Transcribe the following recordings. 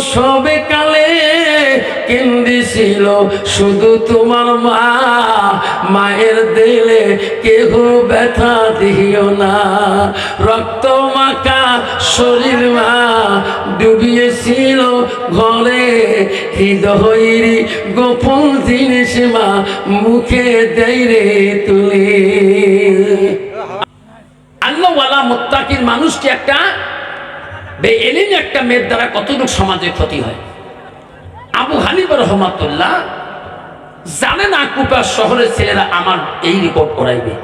প্রসবে কালে কেন্দিছিল শুধু তোমার মা। মায়ের দিলে কেহ ব্যথা দিও না। রক্ত মাখা শরীর মা ডুবিয়েছিল ঘরে। হৃদয়ের গোপন জিনিস মা মুখে দেয় রে তুলে। আল্লাহওয়ালা মোত্তাকির মানুষটি একটা বে এলিম একটা মেয়ের দ্বারা কতটুকু সমাজের ক্ষতি হয়? আবু হানিফ রহমাতুল্লাহ জানেন আকুপা শহরের ছেলেরা আমার এই রিপোর্ট করাইবে।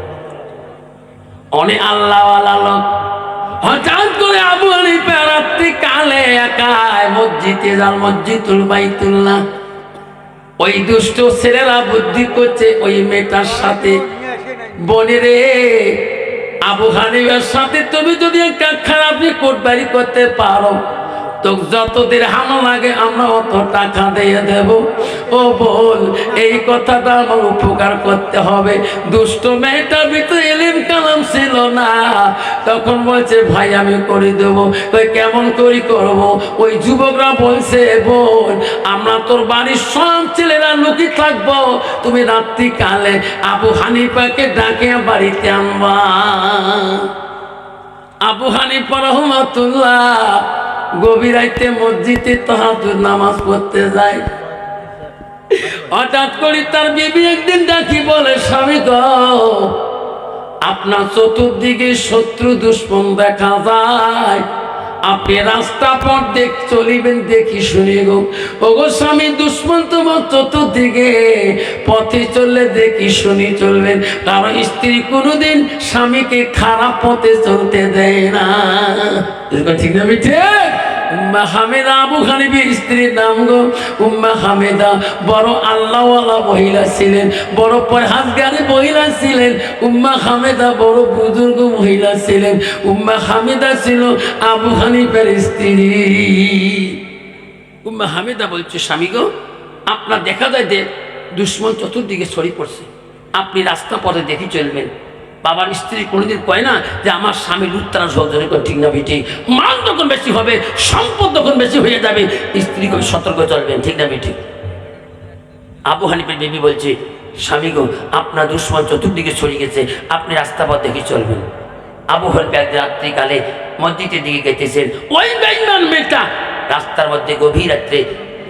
অনেক আল্লাহওয়ালা লোক, হঠাৎ করে আবু হানিফা রাত্রি কালে একায় মসজিদে যান, মসজিদুল বাইতুল্লাহ। ওই দুষ্ট ছেলেরা বুদ্ধি করছে, ওই মেয়েটার সাথে বনে রে আবু হানিফার সাথে তুমি যদি একটা খারাপ বাড়ি করতে পারো তো যতদের হামা লাগে, আমরা অত টাকা দিয়ে দেব। ও বল, এই কথাটা আমার উপকার করতে হবে। দুষ্ট মেয়েটার ভিতরে এলিম কালাম ছিল না। তখন বলছে, ভাই, আমি করে দেবো। কেমন করি করব? ওই যুবকরা বলছে বোন আমরা তোর বাড়ির সব ছেলেরা লুকি থাকব। তুমি রাত্রিকালে আবু হানিফাকে ডাকে বাড়িতে আনবা। আবু হানিফা রহমাতুল্লাহ গভীর রাইতে মসজিদে তাহাজুর নামাজ পড়তে যায়। হঠাৎ করে তার বিবি একদিন ডাকি বলে, স্বামী গ, আপনার চতুর্দিকে শত্রু দুশ্মন দেখা যায়। আপনি রাস্তা পথ দেখ, চলিবেন দেখি শুনে গো। ওগো স্বামী দুষ্মন্ত চতুর্দিকে পথে চললে দেখি শুনি চলবেন। কারণ স্ত্রী কোনোদিন স্বামীকে খারাপ পথে চলতে দেয় না। ঠিক না মিঠে? উম্মা হামেদা আবু খানিফের স্ত্রীর নাম গো। উম্মা হামেদা বড় আল্লাহওয়ালা মহিলা ছিলেন, বড় পরহাজগারি মহিলা ছিলেন। উম্মা হামেদা বড় বুজুর্গ মহিলা ছিলেন। উম্মা হামেদা ছিল আবু হানিফের স্ত্রী। উম্মা হামেদা বলছে, স্বামী গো, আপনার দেখা যায় যে দুশ্মন চতুর্দিকে ছড়িয়ে পড়ছে। আপনি রাস্তা পথে দেখে চলবেন। বাবার স্ত্রী কোনোদিন কয় না যে আমার স্বামী লুত্তারা সহজরে করে, ঠিক না বেটি? মান যখন বেশি হবে, সম্পদ যখন বেশি হয়ে যাবে, স্ত্রী করে সতর্ক চলবেন, ঠিক না বেটি? আবু হানিফের বেবি বলছে, স্বামী গো, আপনার দুশ্মন চতুর্দিকে ছড়িয়ে গেছে, আপনি রাস্তা পথ দেখে চলবেন। আবু হানিফ এক রাত্রিকালে মসজিদের দিকে গেতেছেন, ওই বেইমান মেয়েটা। রাস্তার মধ্যে গভীর রাত্রে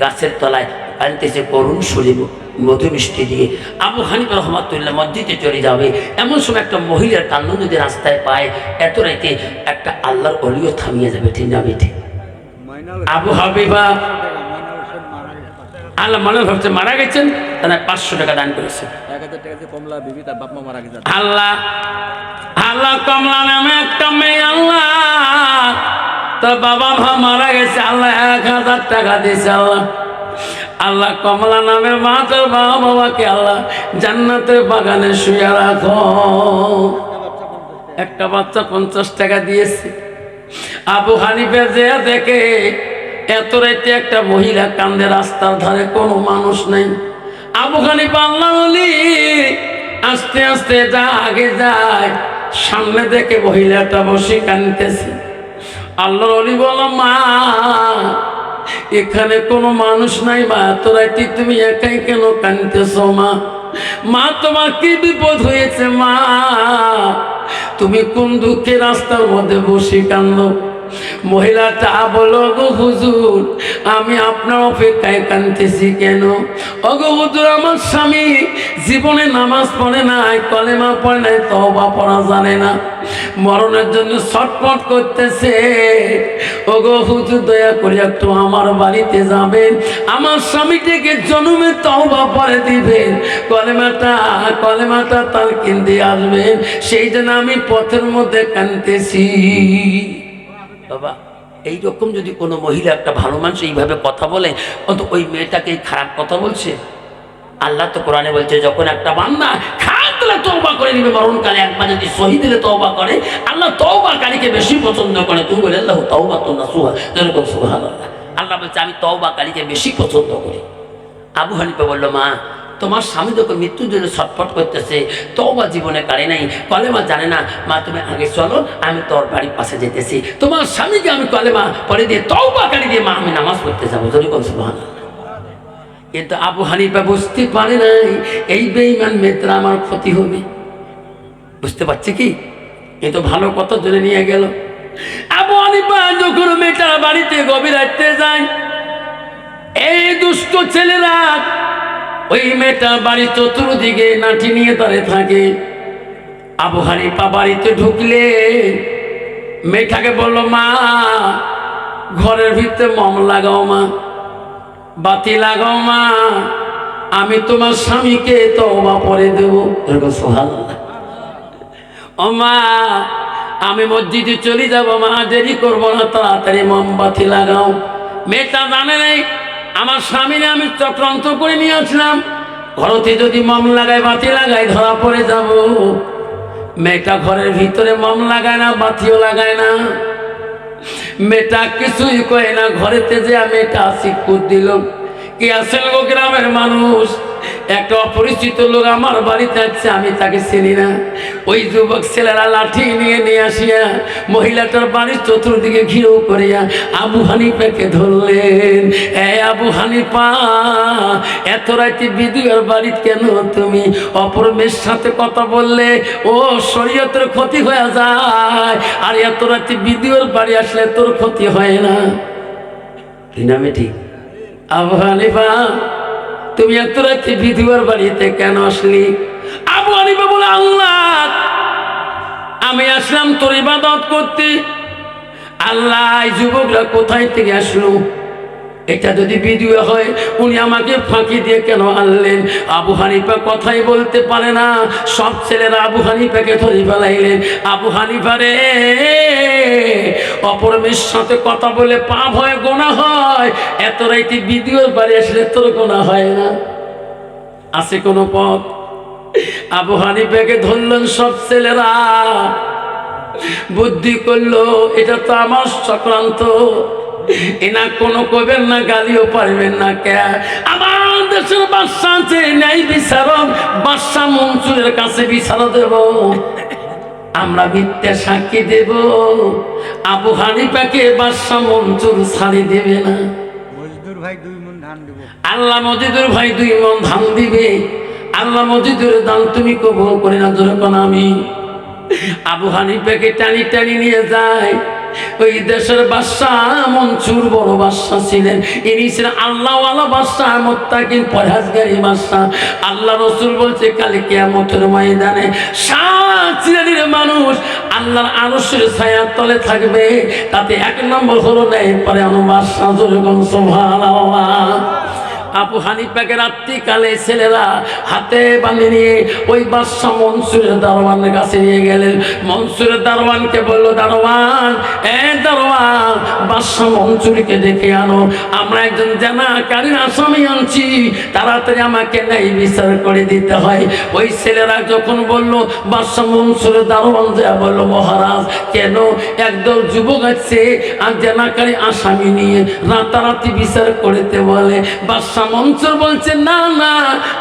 গাছের তলায় আনতেছে করুণ সরিব মধু মিষ্টি দিয়ে আবু হানিফ রহমাতুল্লাহ মসজিদে চলে যাবে। এমন সময় একটা মহিলার কান্ড যদি রাস্তায় পায় এত রাইতে একটা আল্লাহর অলিও থামিয়ে যাবে ঠিক না আবু হাবিবা আল্লাহ মনে ভাবছে মারা গেছেন? তারা পাঁচশো টাকা দান করেছে। এক হাজার টাকা দিয়ে কমলা বিবি তার বাপ মা মারা গেছে। আল্লাহ আল্লাহ কমলা নামে একটা মেয়ে আল্লাহ। তোর বাবা মা মারা গেছে আল্লাহ এক হাজার টাকা দিয়েছে আল্লাহ। আল্লাহ কমলা নামে মা তোর বাবা বাবাকে আল্লাহ জান্নাতের বাগানে শুয়ে রাখো। একটা বাচ্চা পঞ্চাশ টাকা দিয়েছে। আবু হানিফে যে দেখে, এত রাইতে একটা মহিলা কান্দে রাস্তার ধারে, কোনো মানুষ নেই। আবু হানিফা আল্লাহ আস্তে আস্তে যা আগে যায়, সামনে দেখে মহিলাটা বসে কানতেছে আল্লাহ অলি বলো মা এখানে কোনো মানুষ নাই, মা। তোরাইতে তুমি একাই কেন কানতেছ মা? মা, তোমার কি বিপদ হয়েছে, মা? তুমি কোন দুঃখে রাস্তার মধ্যে বসে কান্দ মহিলাটা বলো গো হুজুর, আমি আপনার অপেক্ষায় কানতেছি কেন? অগো হুজুর, আমার স্বামী জীবনে নামাজ পড়ে নাই, কলেমা পড়ে নাই তবা পড়া জানে না। মরণের জন্য ছটফট করতেছে। ওগো হুজুর, দয়া করে একটু আমার বাড়িতে যাবেন। আমার স্বামীটিকে জন্মে তহবা পরে দিবেন। কলেমাটা কলেমাটা তার কিনতে আসবেন। সেই জন্য আমি পথের মধ্যে কানতেছি বাবা, এইরকম যদি কোনো মহিলা একটা ভালো মানুষ এইভাবে কথা বলে অত ওই মেয়েটাকে খারাপ কথা বলছে? আল্লাহ তো কোরআনে বলছে, যখন একটা বান্দা খারাপ দিলে তওবা করে নিবে, মরণকালে একবার যদি শহীদ দিলে তওবা করে, আল্লাহ তওবাকারীকে বেশি পছন্দ করে। তুই বলে, আল্লাহ তওবা তো না সুহা যেরকম সুহান আল্লাহ আল্লাহ বলছে, আমি তওবাকারীকে বেশি পছন্দ করি। আবু হানিফা বলল, মা তোমার স্বামী যখন মৃত্যুর জন্য ছটফট করতেছে, তওবা জীবনে কারে নাই, কলেমা জানে না, মা তুমি আগে চলো, আমি তোর বাড়ির পাশে যেতেছি। তোমার স্বামীকে আমি কলেমা পরে দিয়ে তওবা কারি দিয়ে মা আমি নামাজ পড়তে যাব যদি কোন সুবহানাল্লাহ। কিন্তু আবু হানিফা বুঝতে পারে নাই, এই বেঈমান মেয়েরা আমার ক্ষতি হবে। বুঝতে পারছে কি? কিন্তু ভালো কত জনে নিয়ে গেল। আবু হানিফা যখন মেয়েটার বাড়িতে গভীর রাখতে যায়, এই দুষ্ট ছেলেরা ওই মেয়েটা বাড়ির চতুর্দিকে নাঠি নিয়ে দাঁড়িয়ে থাকে। আবু হানিফা বাড়িতে ঢুকলে মেয়েটাকে বলল, মা, ঘরের ভিতরে মম লাগাও মা, বাতি লাগাও মা, আমি তোমার স্বামীকে তওবা পরে দেবো। ও মা, আমি মসজিদে চলে যাব মা, দেরি করব না, তাড়াতাড়ি মোমবাতি লাগাও। মেয়েটা জানে নেই আমার স্বামীরে আমি চক্রান্ত করে নিয়েছিলাম। ঘরতে যদি মম লাগায়, বাতি লাগায়, ধরা পড়ে যাব। মেয়েটা ঘরের ভিতরে মম লাগায় না, বাতিও লাগায় না। মেয়েটা কিছুই কয় না, ঘরেতে যে আমি মেয়েটা কুদ দিল কি আসেন গো গ্রামের মানুষ? একটা অপরিচিত লোক আমার বাড়িতে আছে, আমি তাকে চিনি না। ওই যুবক ছেলেরা লাঠি নিয়ে নিয়ে আসিয়া মহিলাটার বাড়ির চতুর্দিকে ঘিরেও করিয়া আবু হানিফাকে ধরলেন। এ আবু হানিফা, এত রাতে বিদুয়ার বাড়ি কেন তুমি? অপর মেয়ের সাথে কথা বললে ও শরীয়তের ক্ষতি হয়ে যায়। আর এত রাতে বিদুয়ার বাড়ি আসলে তোর ক্ষতি হয় না। কি নামে ঠিক? আবু হানিফা, তুমি এত রাতে বিধুয়ার বাড়িতে কেন আসলি? আবু হানিফা বলে, আল্লাহ, আমি আসলাম তোর ইবাদত করতে। আল্লাহ যুবকরা কোথায় থেকে আসলো? এটা যদি ভিডিও হয়, উনি আমাকে ফাঁকি দিয়ে কেন আনলেন? আবু হানিফা কথাই বলতে পারে না। সব ছেলেরা আবু হানিফাকে ধরে ফেলাইলেন। আবু হানিফা রে, অপর সাথে কথা বলে পাপ হয় গোনা হয়। এত রাইতে ভিডিওর বাড়ি আসলে তোর গোনা হয় না। আছে কোনো পথ? আবু হানিফাকে ধরলেন সব ছেলেরা। বুদ্ধি করল, এটা তো আমার চক্রান্ত। এনা কোনো কবেন না গালিও পারবেন না কে? আমার দেশের বাদশা আছে ন্যায় বিচারক বাদশা মনসুরের কাছে বিচার দেব। আমরা মিথ্যা সাক্ষী দেব। আবু হানিফাকে বাদশা মনসুর ছাড়ি দেবে না। মজদুর ভাই দুই মন ধান দেবো। আল্লাহ মজিদুর ভাই দুই মন ধান দিবে। আল্লাহ মজিদুর দান তুমি কবুল করে না যেরকম আমি। আবু হানিফাকে টানি টানি নিয়ে যায়। ওই দেশের বাদশাহ মনসুর বড় বাদশাহ ছিলেন। ইনি ছিলেন আল্লাহ আল্লাহ বাদশাহ মোত্তাকিন পরহাজগারি বাদশাহ। আল্লাহ রসুল বলছে, কালে কেয়ামতের ময়দানে সাত শ্রেণির মানুষ আল্লাহর আরশের ছায়ার তলে থাকবে। তাতে এক নম্বর হলো নেই পরে আমার বাদশাহ যেরকম সোভাল আবু হানিফাকে রাত্রিকালে ছেলেরা হাতে বাঁধে নিয়ে ওই বাদশাহ মনসুরের দারোয়ানের কাছে নিয়ে গেলেন। মনসুরের দারোয়ানকে বলল, দারোয়ান, এ দারোয়ান, বাদশাহ মনসুরকে ডেকে আনো। আমরা একজন জানাকারীর আসামি আনছি। তাড়াতাড়ি আমাকে নেই বিচার করে দিতে হয়। ওই ছেলেরা যখন বলল, বাদশাহ মনসুরের দারোয়ান যা বলল, মহারাজ, কেন একদল যুবক আছে আর জানাকারী আসামি নিয়ে রাতারাতি বিচার করতে বলে? বাদশাহ মনসুর বলছে, না না,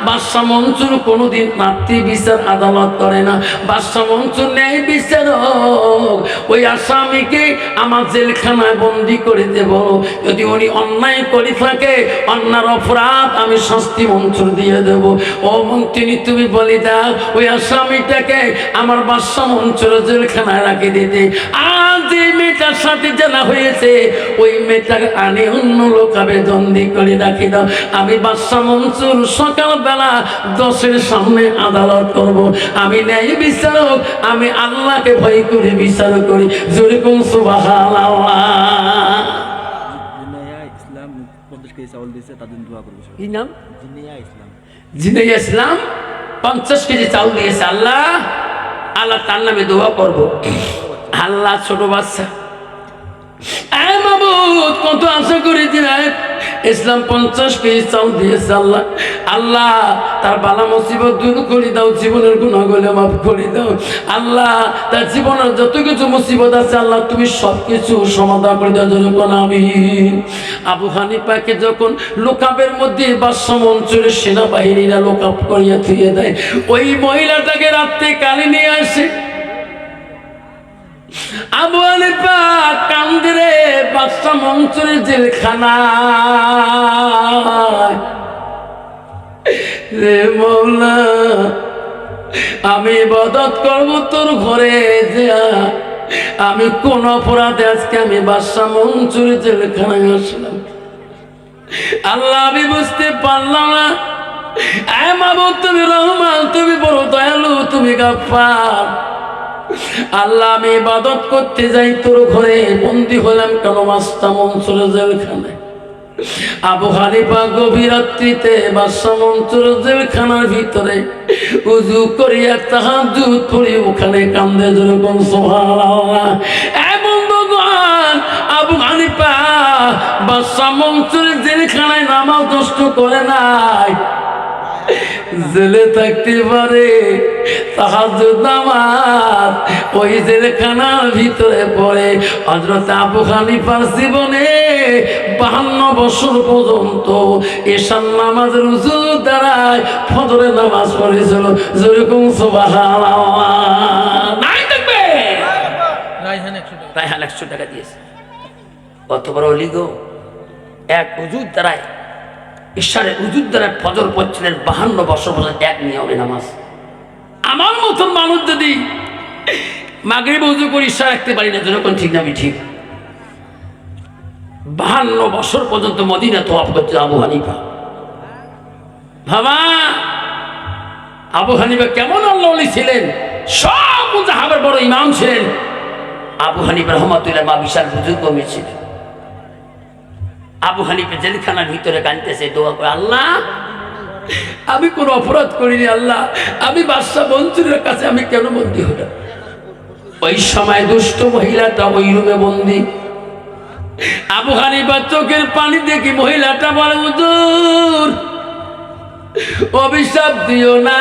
বাদশাহ মনসুর কোনোদিন রাত্রি বিচার আদালত করে না। বাদশাহ মনসুর ন্যায় বিচারক। ওই আসামিকে আমার জেলখানায় বন্দি করে দেব। যদি উনি অন্যায় করে থাকে, অন্যার অপরাধ আমি শাস্তি মঞ্চুর দিয়ে দেব। ও মন্ত্রী, তুমি বলি দাও, ওই আসামিটাকে আমার বাদশাহ মঞ্চুর জেলখানায় রাখে দিতে। আজ যে মেয়েটার সাথে জানা হয়েছে, ওই মেয়েটাকে আনে অন্য লোক আবেদন্দি করে রাখি দাও। আমি বাদশাহ মনসুর সকালবেলা দশের সামনে আদালত করব। আমি ন্যায় বিচারক আমি আল্লাহকে ভয় করে বিচার করি। যেরকম সুবাহ ইসলাম পঞ্চাশ কেজি চাউল দিয়েছে তাদের দোয়া করব সবাই কি নাম? জিনাইয়া ইসলাম। জিনে ইসলাম পঞ্চাশ কেজি চাউল দিয়েছে আল্লাহ। আল্লাহ তার নামে দোয়া করব। আল্লাহ ছোট বাচ্চা। কত আশা ইসলাম পঞ্চাশ কেজি দিয়েছে আল্লাহ। আল্লাহ, তার বালা মুসিবত দূর করে দাও, জীবনের গলে মাফ করে দাও। আল্লাহ, তার জীবনের যত কিছু মুসিবত আছে, আল্লাহ, তুমি সব কিছু সমাধান করে দাও যখন আমি আবু যখন লোকাপের মধ্যে বাসম অঞ্চলের সেনাবাহিনীরা লোকাপ করিয়া থুয়ে দেয়, ওই মহিলাটাকে রাত্রে কালে নিয়ে আসে। আবু আলিফা কান্দিরে বাদশা মঞ্চুরের জেলখানা রে মৌলা, আমি বদত করব তোর ঘরে যা আমি কোন অপরাধে আজকে আমি বাদশা মঞ্চুরের জেলখানায় আসলাম। আল্লাহ, আমি বুঝতে পারলাম না। তুমি রহমান, তুমি বড় দয়ালু, তুমি গাফার আল্লাহ আমি ইবাদত করতে যাই, তোর ঘরে বন্দি হলাম কেন? মাস্তা মঞ্চুর জেলখানে আবু হানিফা গভীর রাত্রিতে বাদশা মঞ্চুর জেলখানার ভিতরে উজু কান্দে জেলখানায় নামাজ নষ্ট করে নাই। জেলে থাকতে পারে তাহাজুদ নামাজ ওই জেলখানার ভিতরে পড়ে। হজরত আবু হানিফার জীবনে বাহান্ন বছর পর্যন্ত এশান নামাজের উজু দ্বারায় ফজরের নামাজ পড়েছিল। যেরকম সুবহানাল্লাহ। নাই রায়হান একশো টাকা। দিয়েছে। কত বড় অলিগো এক উজুর দ্বারায় ঈশ্বরের উজুর দ্বারা ফজর পড়ছিলেন বাহান্ন বছর পর্যন্ত এক নিয়মে নামাজ। আমার মতন মানুষ যদি মাগরিব উজু করে ঈশ্বর রাখতে পারি না যখন ঠিক না, আমি ঠিক। বাহান্ন বছর পর্যন্ত মদিনা তোয়াফ করছে আবু হানিফা। ভাবা আবু হানিফা কেমন আল্লাহ ছিলেন? সব মুজাহাবের বড় ইমাম ছিলেন। আবু হানিফ রহমতুল্লাহ মা বিশাল বুজুর্গ ছিল আবু হানিফে জেলখানার ভিতরে কাঁদতেছে, দোয়া করে, আল্লাহ, আমি কোনো অপরাধ করিনি, আল্লাহ, আমি বাদশাহ মন্ত্রীর কাছে আমি কেন বন্দী হলাম? ওই সময় দুষ্ট মহিলাটা ওই রুমে বন্দি। আবু হানিফার চোখের পানি দেখি মহিলাটা বলে, হুজুর, অভিশাপ দিও না।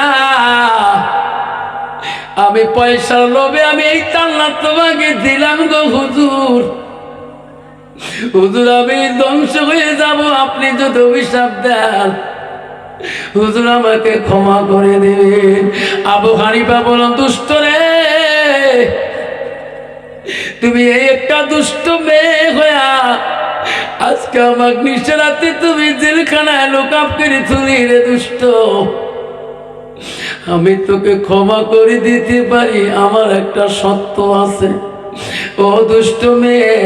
আমি পয়সার লোভে আমি এই তাল্লা তোমাকে দিলাম গো হুজুর। হুজুর, আমি ধ্বংস হয়ে যাব, আপনি যদি অভিশাপ দেন। হুজুর, আমাকে ক্ষমা করে দেবেন আবু হানিফা বলো দুষ্ট রে, তুমি এই একটা দুষ্ট মেয়ে হইয়া আজকে আমাকে নিশারাতে তুমি জেলখানায় লোকাপ করে তুলি রে, দুষ্ট। আমি তোকে ক্ষমা করে দিতে পারি, আমার একটা সত্য আছে। ও দুষ্ট মেয়ে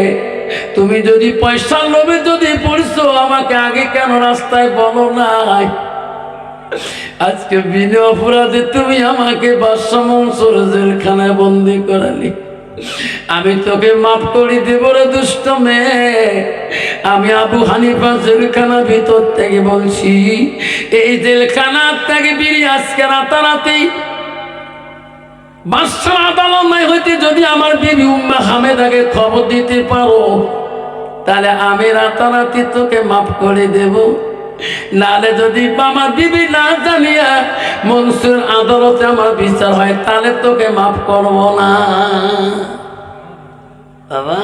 তুমি যদি পয়সার লোভে যদি পড়ছো, আমাকে আগে কেন রাস্তায় বলো নাই? আজকে বিনা অপরাধে তুমি আমাকে বাদশা মনসুর জেলখানায় বন্দি করালি। আমি তোকে মাফ করি দেব রে দুষ্ট মেয়ে। আমি আবু হানিফা জেলখানা ভিতর থেকে বলছি, এই জেলখানার থেকে বিড়ি আজকে রাতারাতি হইতে যদি আমার হামেদাকে খবর দিতে পারো, তাহলে আমি তোকে মাফ করে যদি আমার না মনসুর আদালতে আমার বিচার হয়, তাহলে তোকে মাফ করব না। বাবা,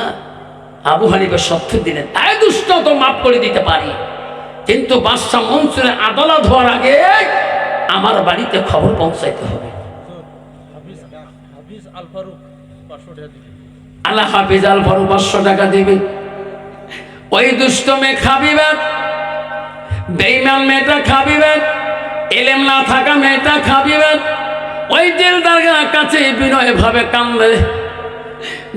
আবু হানিফের সত্য তাই দুষ্ট তো মাফ করে দিতে পারি। কিন্তু বাদশাহ মনসুরে আদালত হওয়ার আগে আমার বাড়িতে খবর পৌঁছাইতে হবে। আল ফারুক পাঁচশো আল্লাহ হাফিজ আল ফারুক পাঁচশো টাকা দেবে। ওই দুষ্ট মেয়ে খাবিবে বেইমান মেয়েটা খাবিবে এলেম না থাকা মেয়েটা খাবিবে ওই জেলদারগার কাছে বিনয় ভাবে কান্দে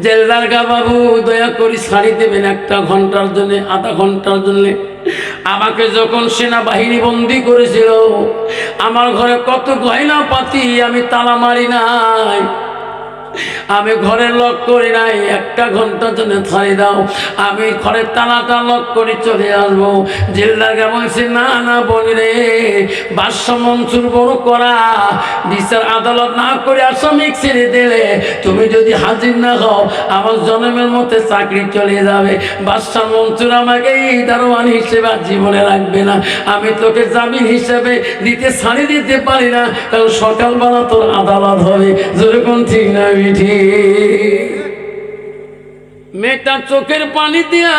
জেলদারগা বাবু, দয়া করি ছাড়ি দেবেন একটা ঘণ্টার জন্য, আধা ঘণ্টার জন্য। আমাকে যখন সেনাবাহিনী বন্দি করেছিল, আমার ঘরে কত গয়না পাতি আমি তালা মারি নাই। আমি ঘরে লক করি নাই, একটা ঘণ্টার জন্য ছাড়ি দাও। আমি ঘরের তালাটা লক করে চলে আসব। জেলদারকে বলছি, না না, বলি রে, বাদশা মনসুর বড় করা বিচার আদালত না করে আসামি ছেড়ে দিলে। তুমি যদি হাজির না হও, আমার জন্মের মধ্যে চাকরি চলে যাবে। বাদশা মনসুর আমাকে এই দারোয়ান হিসেবে আর জীবনে রাখবে না। আমি তোকে জামিন হিসেবে দিতে, ছাড়ি দিতে পারি না। কারণ সকালবেলা তোর আদালত হবে। যেরকম ঠিক না মিঠি মেয়েটা চোখের পানি দিয়া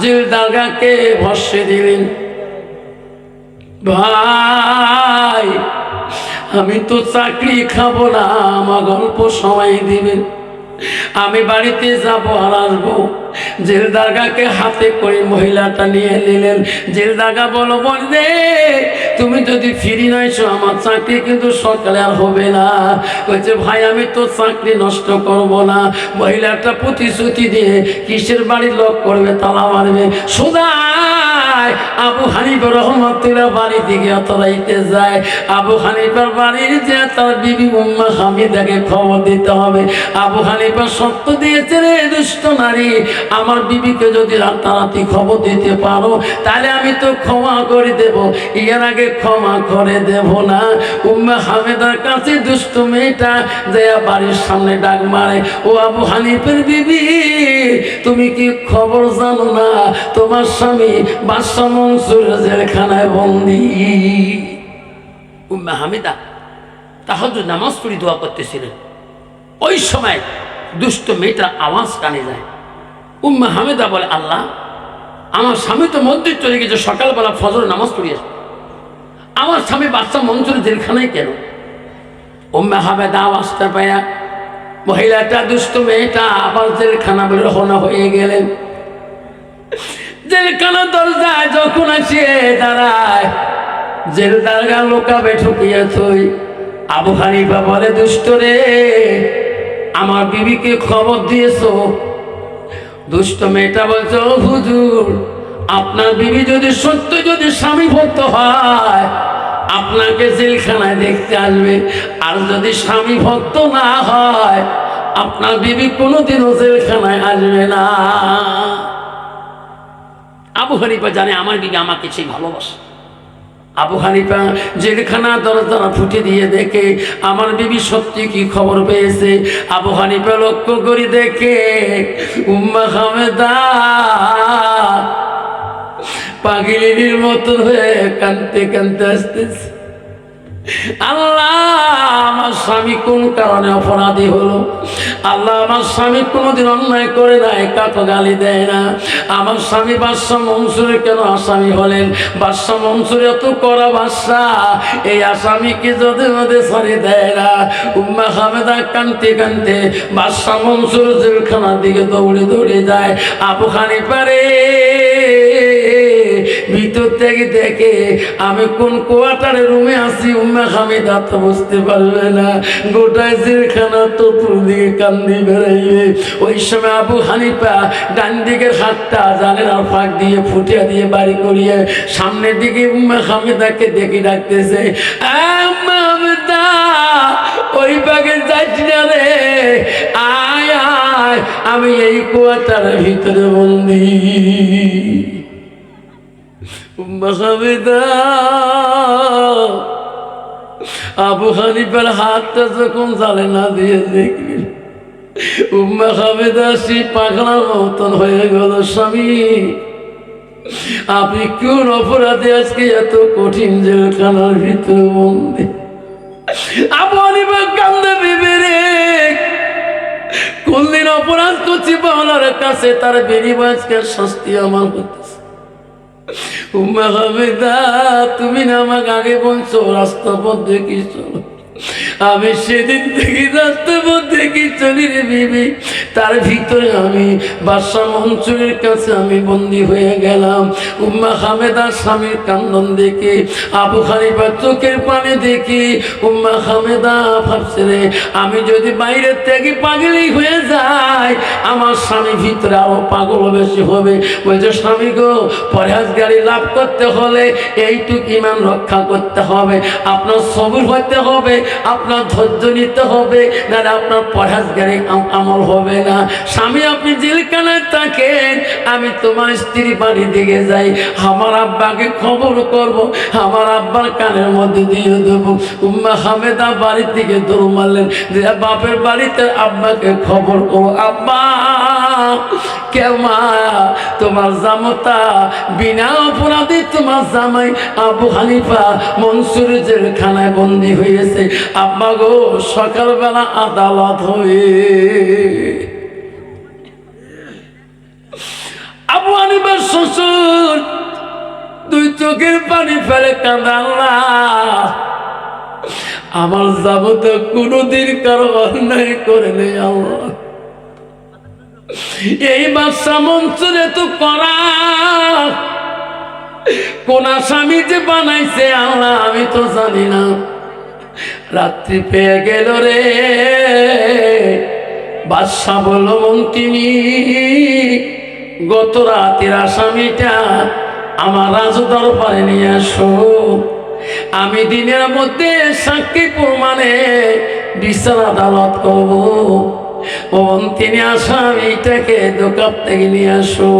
জিল দাগাকে ভস্যে দিলেন। ভাই, আমি তো চাকরি খাব না আমার গল্প সময় দিবেন। আমি বাড়িতে যাব আর আসব। জেলদারগাকে হাতে করে মহিলাটা নিয়ে নিলেন। জেলদারগা বলো বলবে তুমি যদি ফিরি নাইছো আমার চাকরি কিন্তু সকালে আর হবে না। বলছে ভাই, আমি তো চাকরি নষ্ট করব না। মহিলাটা প্রতিশ্রুতি দিয়ে কিসের বাড়ি লক করবে, তালা মারবে। সোদায় আবু হানিফ রহমতুল্লাহ বাড়ি দিকে অতরাইতে যায়। আবু হানিফার বাড়ির যে তার বিবি উম্মা হামিদাকে খবর দিতে হবে। আবু হানিফা সত্য দিয়েছে, রে দুষ্ট নারী আমার বিবিকে যদি রাতারাতি খবর দিতে পারো, তাহলে আমি তো ক্ষমা করে দেব। এর আগে ক্ষমা করে দেব না। উম্মা হামেদার কাছে দুষ্ট মেয়েটা যে বাড়ির সামনে ডাক মারে, ও আবু হানিফের বিবি, তুমি কি খবর জানো না? তোমার স্বামী বাদশা মনসুর জেলখানায় বন্দি। উম্মা হামিদা তাহলে নামাজ পড়ি দোয়া করতেছিলেন। ওই সময় দুষ্ট মেয়েটার আওয়াজ কানে যায়। উম্মা হামিদা বলে, আল্লাহ, আমার স্বামী তো মন্দির চলে গেছে, সকালবেলা ফজর নামাজ পড়িয়েছে আমার স্বামী বাচ্চা মঞ্চুর জেলখানায় কেন? উম্মা হামেদা আওয়াজটা পায়া মহিলাটা দুষ্ট মেয়েটা আবার জেলখানা বলে রওনা হয়ে গেলেন। জেলখানা দরজায় যখন আসিয়ে দাঁড়ায়, জেল জেলদারগা লোকাবে ঠুকিয়ে থই। আবু হানিফা বলে, দুষ্ট রে, আমার বিবিকে খবর দিয়েছ দুষ্ট মেয়েটা বলছে, ও হুজুর, আপনার বিবি যদি সত্য যদি স্বামী ভক্ত হয়, আপনাকে জেলখানায় দেখতে আসবে। আর যদি স্বামী ভক্ত না হয়, আপনার বিবি কোনোদিনও জেলখানায় আসবে না। আবু হানিফা জানে আমার বিবি আমাকে সেই ভালোবাসে। আবু হানিফা জেলখানা দরজা ফুটে দিয়ে দেখে, আমার বিবি সত্যি কি খবর পেয়েছে? আবু হানিফা লক্ষ্য করি দেখে, উম্মা খামেদা পাগিলির মতো হয়ে কানতে কানতে আসতেছে। আল্লাহ, আমার স্বামী কোন কারণে অপরাধী হলো? আল্লাহ, আমার স্বামী কোনোদিন অন্যায় করে নাই কাকো গালি দেয় না। আমার স্বামী বাদশাহ মনসুরে কেন আসামি হলেন? বাদশাহ মনসুরে এত করা বাদশাহ, এই আসামিকে যদি মধ্যে সরি দেয় না? উম্মা হামেদা কানতে কানতে বাদশাহ মনসুর জেলখানার দিকে দৌড়ে দৌড়ে যায়। আবু খানি পারে ভিতর থেকে দেখে আমি কোন কোয়ার্টারে রুমে আছি, উম্মা হামিদা তো বুঝতে পারবে না। গোটায় জেলখানা তো দিকে কান্দি বেড়াইবে। ওই সময় আবু হানিফা ডান দিকের হাতটা জালের আর ফাঁক দিয়ে ফুটিয়া দিয়ে বাড়ি করিয়ে সামনের দিকে উম্মা হামিদাকে দেখে ডাকতেছে ওই বাগে যাচ্ছি না রে? আয় আয়, আমি এই কোয়ার্টারের ভিতরে বন্দি। আবু হানিফার হাতটা যখন জালে না দিয়ে দেখলি উম্মা হামেদা সেই পাগলার মতন হয়ে গেল স্বামী। আপনি কোন অপরাধে আজকে এত কঠিন জেলখানার ভিতরে বন্দি? আবু হানিফা কান্দে বিবেরে কোনদিন অপরাধ করছি বাংলার কাছে, তার আজকে শাস্তি আমার হতেছে উম্মা হামিদা তুমি না আমাকে আগে বলছো রাস্তা পথ দেখি চলো আমি সেদিন থেকে রাস্তা পথ দেখি চলি রে বিবি? তার ভিতরে আমি বাদশা মনসুরের কাছে আমি বন্দি হয়ে গেলাম। উম্মা হামেদা স্বামীর কান্দন দেখে, আবু হানিফা চোখের পানি দেখি, উম্মা হামেদা ভাবছে রে, আমি যদি বাইরের থেকে পাগলি হয়ে যাই, আমার স্বামী ভিতরে আরও পাগল বেশি হবে। বলছে, স্বামী গো পরেহাজ গাড়ি লাভ করতে হলে এইটুক ইমান রক্ষা করতে হবে। আপনার সবুর হতে হবে। আপনার ধৈর্য নিতে হবে না আপনার পড়াশগারে আমল হবে না। স্বামী, আপনি জেলখানায় থাকেন, আমি তোমার স্ত্রী বাড়ি দিকে যাই। আমার আব্বাকে খবর করব, আমার আব্বার কানের মধ্যে দিয়ে দেবো। উম্মা হামেদা বাড়ির দিকে দৌড় মারলেন, যে বাপের বাড়িতে আব্বাকে খবর করব আব্বা! কেমা হয়েছে। আব্বা গো, সকালবেলা আদালত হয়ে আবু শ্বশুর দুই চোখের পানি ফেলে কাঁদাল্লা আমার যাবত কোনোদিন কারও অন্যায় করে নেই এই বাদশা মঞ্চুরে তো করা কোন আসামি যে বানাইছে আল্লাহ, আমি তো জানি না। রাত্রি পেয়ে গেল রে। বাদশা বলল মন্ত্রী গত রাতের আসামিটা আমার রাজ দরবারে নিয়ে আসো। আমি দিনের মধ্যে সাক্ষী প্রমাণে বিচার আদালত করব। ও তিনি আসামিটাকে দোকান থেকে নিয়ে আসো।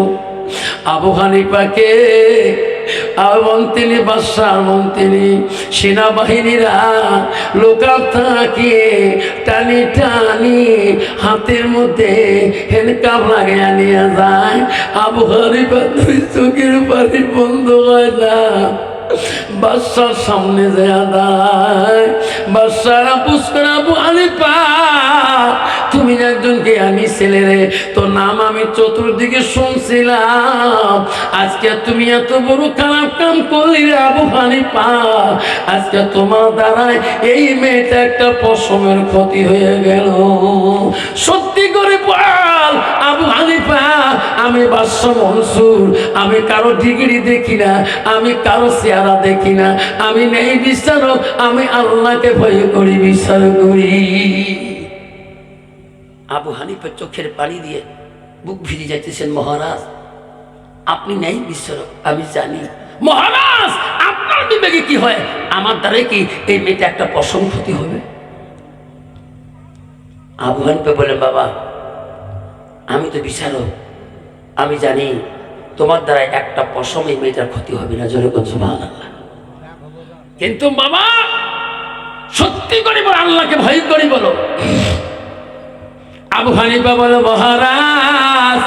আবু হানিফাকে তিনি বাদশাহ মন্ত্রী সেনাবাহিনীরা লোকাল টানি টানি হাতের মধ্যে হেনকাপ লাগিয়ে নিয়ে যায়। আবু হানিফা দুই চোখের বাড়ি বন্ধ হয় না। বাদশার সামনে যায়। দাঁড়ায় বাদশারা তুমি একজনকে আমি ছেলে রে, তোর নাম আমি চতুর্দিকে শুনছিলাম। আজকে তুমি এত বড় খারাপ কাম করলি রে আবু হানিফা। আজকে তোমার দ্বারায় এই মেয়েটা একটা পশমের ক্ষতি হয়ে গেল। সত্যি করে বল, আবু হানিফা আমি বাদশা মনসুর, আমি কারও ডিগ্রি দেখি না, আমি কারও চেহারা দেখি না, আমি নেই বিচারক আমি আল্লাহকে ভয় করি, বিচার করি। আবু হানিফের চোখের পানি দিয়ে বুক ভিজে যাইতেছেন মহারাজ। আপনি নেই বিচারক আমি জানি। মহারাজ, আপনার বিবেকে কি হয়? আমার দ্বারা কি এই মেয়েটা একটা পশম ক্ষতি হবে? আবু হানিফে বলেন বাবা, আমি তো বিচারক। আমি জানি তোমার দ্বারা একটা পশম এই মেয়েটার ক্ষতি হবে না, জোরে কোন কিন্তু বাবা সত্যি করে বলো, আল্লাহকে ভয় করি বলো। আবু হানিফা বলো, মহারাজ,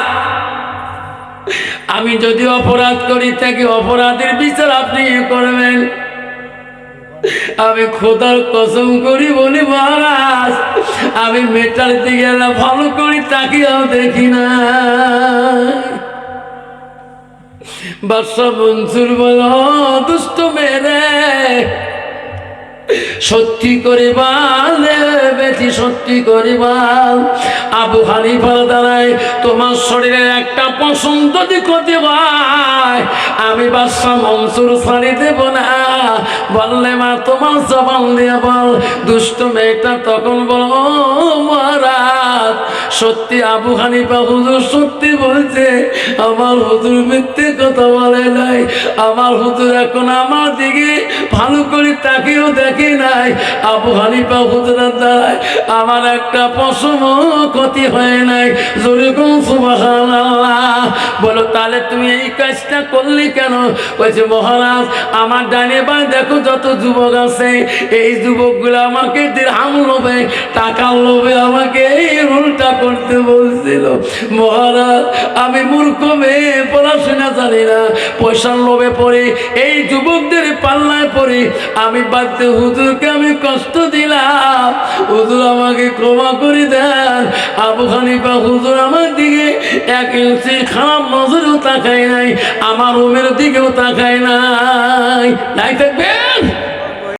আমি যদি অপরাধ করি থাকি অপরাধের বিচার আপনি করবেন? আমি খোদার কসম করি বলি, মহারাজ আমি মেটার দিকে ভালো করি তাকিয়াও দেখি না। বাদশাহ মনসুর বল দুষ্ট মেরে সত্যি করে বাল বেশি সত্যি করে বাল আবু হানিফার দ্বারাই তোমার শরীরের একটা পছন্দ ক্ষতি হয় আমি বাদশা মনসুর ছাড়ি দেব না। বললে, মা, তোমার জবান দিয়ে বল, দুষ্ট মেয়েটা তখন বল মহারাজ সত্যি আবু হানিফা হুজুর সত্যি বলছে, আমার হুজুর মিথ্যে কথা বলে নাই। আমার হুজুর এখন আমার দিকে ভালো করে তাকেও দেখে নাই? আবু হানিফা হুজুরের আমার একটা পশম ক্ষতি হয় নাই। বলো, তাহলে তুমি এই কাজটা করলি কেন? মহারাজ, আমার ডানে বাই দেখো যত যুবক আছে, এই যুবকগুলো আমাকে লোভে, টাকা লোভে আমাকে এই করতে বলছিল। মহারাজ, আমি মূর্খ মেয়ে, পড়াশোনা জানি না। পয়সার লোভে পড়ে, এই যুবকদের পাল্লায় পড়ে, আমি বাধ্য হুজুরকে আমি কষ্ট দিলাম। হুজুর আমাকে ক্ষমা করে দেন। আবু হানিফা হুজুর আমার দিকে এক ইঞ্চি খারাপ নজরেও তাকায় নাই, আমার রুমের দিকেও তাকায় নাই। নাই থাকবেন